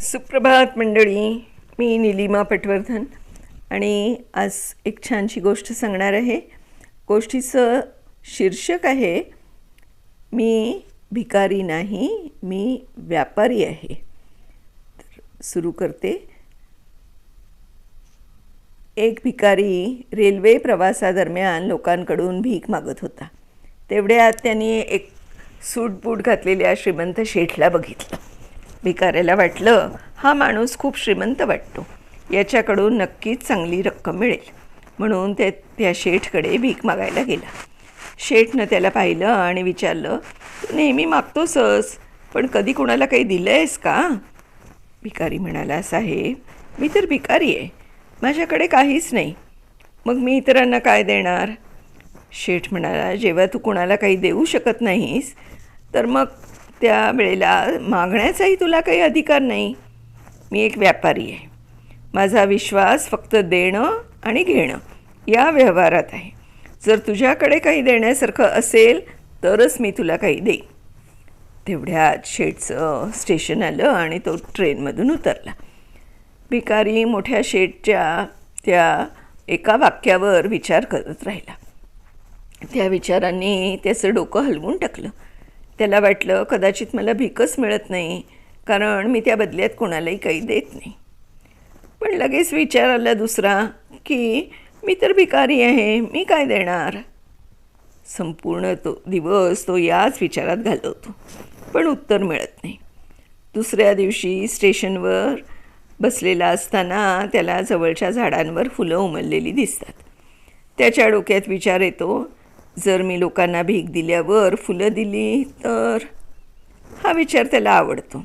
सुप्रभात मंडळी मी निलिमा पटवर्धन आणि आज एक छानशी गोष्ट सांगणार आहे. गोष्टीचं शीर्षक आहे मी भिकारी नाही मी व्यापारी आहे. तर सुरू करते. एक भिकारी रेल्वे प्रवासादरम्यान लोकांकडून भीक मागत होता. तेवढ्यात त्यांनी एक सूटबूट घातलेल्या श्रीमंत शेठला बघितलं. भिकाऱ्याला वाटलं हा माणूस खूप श्रीमंत वाटतो. याच्याकडून नक्कीच चांगली रक्कम मिळेल. म्हणून ते त्या शेठकडे भीक मागायला गेला. शेठनं त्याला पाहिलं आणि विचारलं तू नेहमी मागतोसच पण कधी कोणाला काही दिलं आहेस का? भिकारी म्हणाला साहेब मी तर भिकारी आहे. माझ्याकडे काहीच नाही. मग मी इतरांना काय देणार? शेठ म्हणाला जेव्हा तू कोणाला काही देऊ शकत नाहीस तर मग त्या वेळेला मागण्याचाही तुला काही अधिकार नाही. मी एक व्यापारी आहे. माझा विश्वास फक्त देणं आणि घेणं या व्यवहारात आहे. जर तुझ्याकडे काही देण्यासारखं असेल तरच मी तुला काही देईन. तेवढ्यात शेडचं स्टेशन आलं आणि तो ट्रेनमधून उतरला. भिकारी मोठ्या शेडच्या त्या एका वाक्यावर विचार करत राहिला. त्या विचारांनी त्याचं डोकं हलवून टाकलं. त्याला वाटलं कदाचित मला भीकच मिळत नाही कारण मी त्या बदल्यात कोणालाही काही देत नाही. पण लगेच विचार आला दुसरा की मी तर भिकारी आहे मी काय देणार? संपूर्ण तो दिवस तो याच विचारात घालवतो पण उत्तर मिळत नाही. दुसऱ्या दिवशी स्टेशनवर बसलेला असताना त्याला जवळच्या झाडांवर फुलं उमललेली दिसतात. त्याच्या डोक्यात विचार येतो जर मी लोकांना भीक दिल्यावर फुलं दिली तर? हा विचार त्याला आवडतो.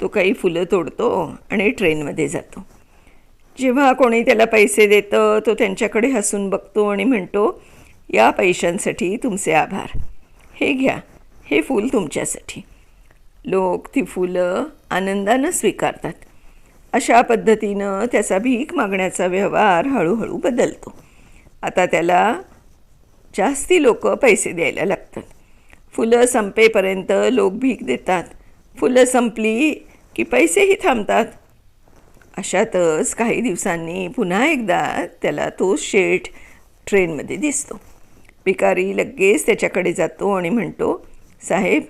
तो काही फुलं तोडतो आणि ट्रेनमध्ये जातो. जेव्हा कोणी त्याला पैसे देतं तो त्यांच्याकडे हसून बघतो आणि म्हणतो या पैशांसाठी तुमचे आभार. हे घ्या. हे फूल तुमच्यासाठी. लोक ती फुलं आनंदानं स्वीकारतात. अशा पद्धतीनं त्याचा भीक मागण्याचा व्यवहार हळूहळू बदलतो. आता त्याला जास्ती लोक पैसे द्यायला लागतात. फुलं संपेपर्यंत लोक भीक देतात. फुलं संपली की पैसेही थांबतात. अशातच काही दिवसांनी पुन्हा एकदा त्याला तो शेठ ट्रेनमध्ये दिसतो. भिकारी लगेच त्याच्याकडे जातो आणि म्हणतो साहेब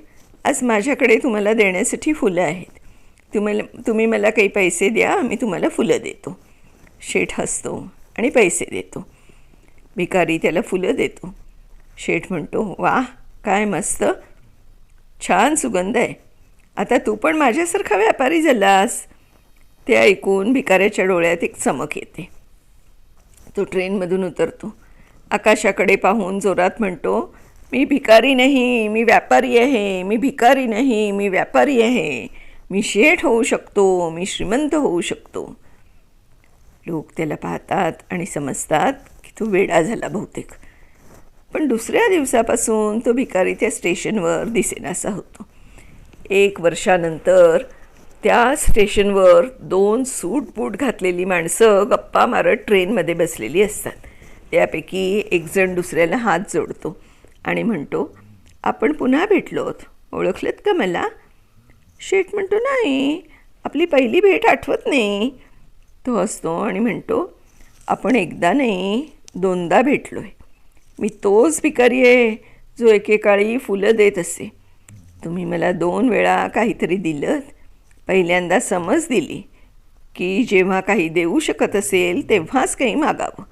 आज माझ्याकडे तुम्हाला देण्यासाठी फुलं आहेत. तुम्हाला तुम्ही मला काही पैसे द्या मी तुम्हाला फुलं देतो. शेठ हसतो आणि पैसे देतो. भिकारी त्याला फुलं देतो. शेठ म्हणतो वा काय मस्त. छान सुगंध आहे. आता तू पण माझ्यासारखा व्यापारी झालास. ते ऐकून भिकाऱ्याच्या डोळ्यात एक चमक येते. तो ट्रेनमधून उतरतो. आकाशाकडे पाहून जोरात म्हणतो मी भिकारी नाही मी व्यापारी आहे मी भिकारी नाही मी व्यापारी आहे. मी शेठ होऊ शकतो मी श्रीमंत होऊ शकतो. लोक त्याला पाहतात आणि समजतात की तो वेडा झाला बहुतेक. पण दुसऱ्या दिवसापासून तो भिकारी त्या स्टेशनवर दिसेनासा होतो. एक वर्षानंतर त्या स्टेशनवर दोन सूट बूट घातलेली माणसं गप्पा मारत ट्रेनमध्ये बसलेली असतात. त्यापैकी एकजण दुसऱ्याला हात जोडतो आणि म्हणतो आपण पुन्हा भेटलोत. ओळखलेत का मला? शेठ म्हणतो नाही. आपली पहिली भेट आठवत नाही. तो हसतो आणि म्हणतो आपण एकदा नाही दोनदा भेटलो आहे मी तोच भिकारी आहे जो एकेकाळी फुलं देत असे. तुम्ही मला दोन वेळा काहीतरी दिलं पहिल्यांदा समज दिली की जेव्हा काही देऊ शकत असेल तेव्हाच काही मागावं.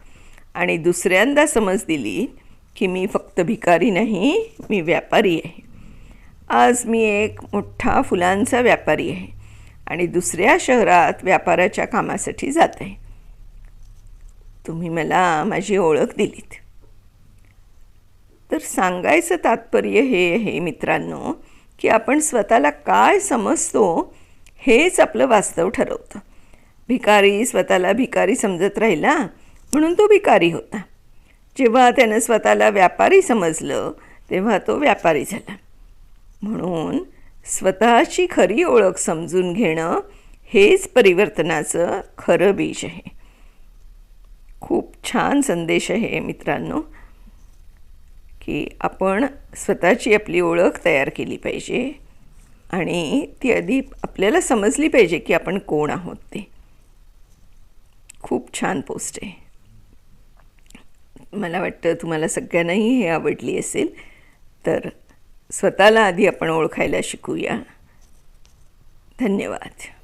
आणि दुसऱ्यांदा समज दिली की मी फक्त भिकारी नाही मी व्यापारी आहे. आज मी एक मोठा फुलांचा व्यापारी आहे आणि दुसऱ्या शहरात व्यापाराच्या कामासाठी जात आहे. तुम्ही मला माझी ओळख दिलीत. तर सांगायचं तात्पर्य हे आहे मित्रांनो की आपण स्वतःला काय समजतो हेच आपलं वास्तव ठरवतं. भिकारी स्वतःला भिकारी समजत राहिला म्हणून तो भिकारी होता. जेव्हा त्यानं स्वतःला व्यापारी समजलं तेव्हा तो व्यापारी झाला. म्हणून स्वतःची खरी ओळख समजून घेणं हेच परिवर्तनाचं खरं बीज आहे. खूप छान संदेश आहे मित्रांनो की आपण स्वतःची आपली ओळख तयार केली पाहिजे आणि ती आधी आपल्याला समजली पाहिजे की आपण कोण आहोत ते. खूप छान पोस्ट आहे. मला वाटतं तुम्हाला सगळ्यांनाही हे आवडली असेल तर स्वतःला आधी आपण ओळखायला शिकूया. धन्यवाद.